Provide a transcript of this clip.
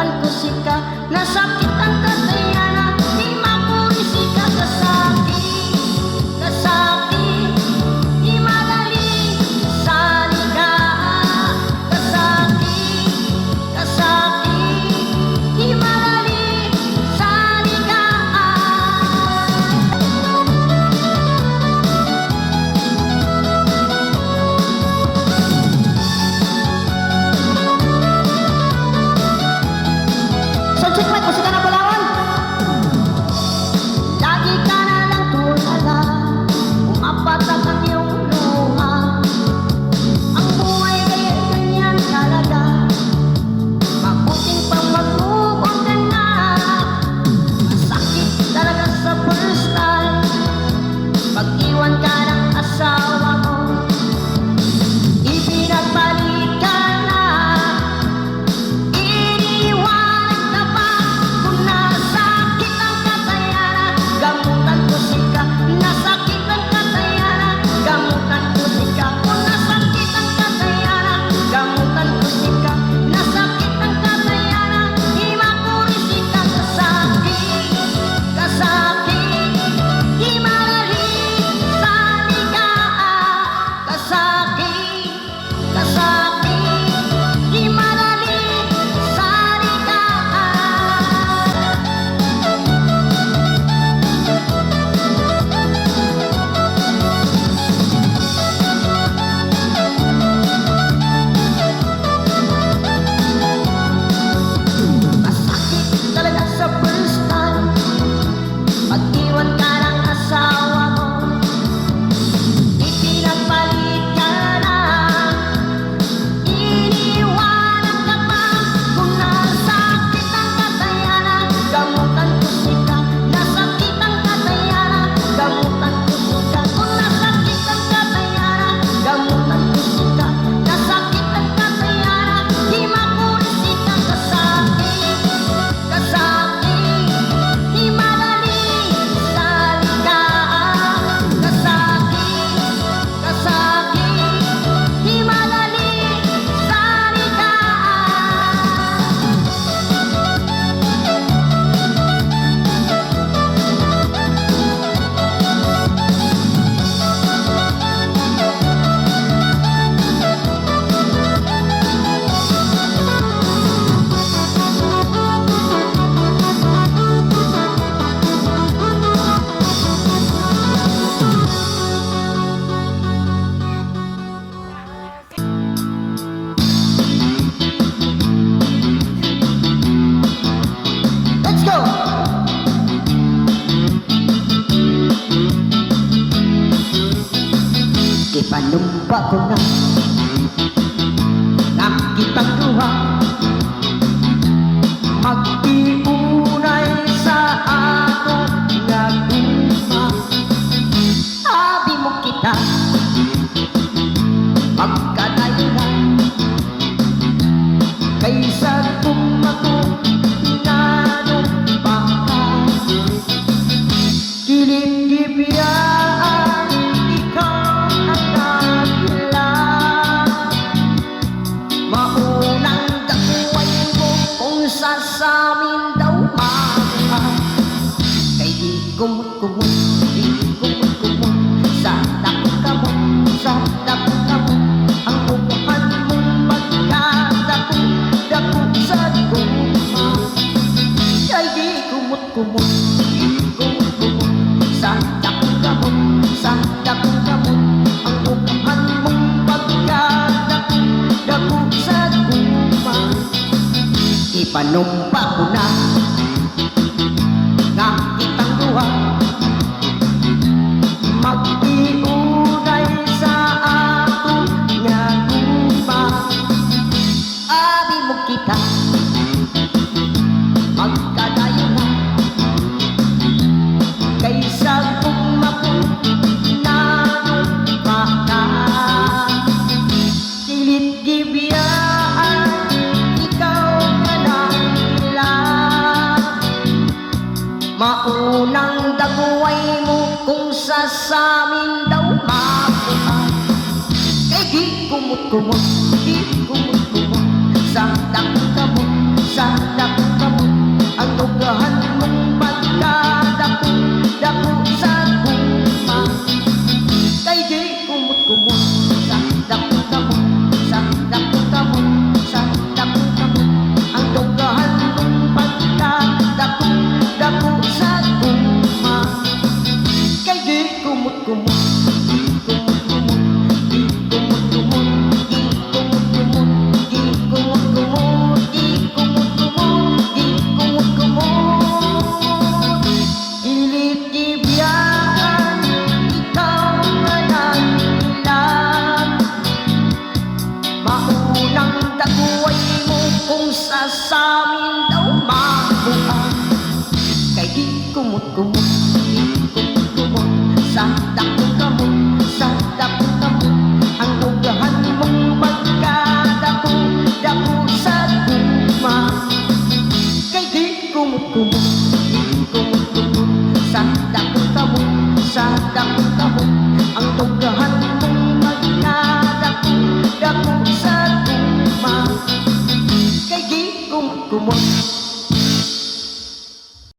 Nalimutan ko si ka Nasakit Ipanumpa ko na. Nakitang duha Magtiunay sa ato nga guma Sabi mo kita Magkadayo na. Kaysa tumato Inanong baka. Kilip-kipiyaan kumot-kumot Di kumot-kumot Sa dako-kamot Sa dako-kamot Ang upuan mong magkadako-dako sa guma Kay di kumot-kumot Di kumot-kumot Sa dako-kamot Sa dako-kamot Ang upuan mong magkadako-dako sa guma Ipanumpa ko na kumot-kumot, di kumot-kumot Sa dako-kamot, kumot-kumot, di kumot-kumot Sa dako-kamot, sa dako-kamot Ang ugahan mong magkadako Dako sa guma Kay di kumot-kumot, di kumot-kumot Sa dako-kamot, sa dako-kamot Ang ugahan mong magkadako Dako sa guma Kay di kumot-kumot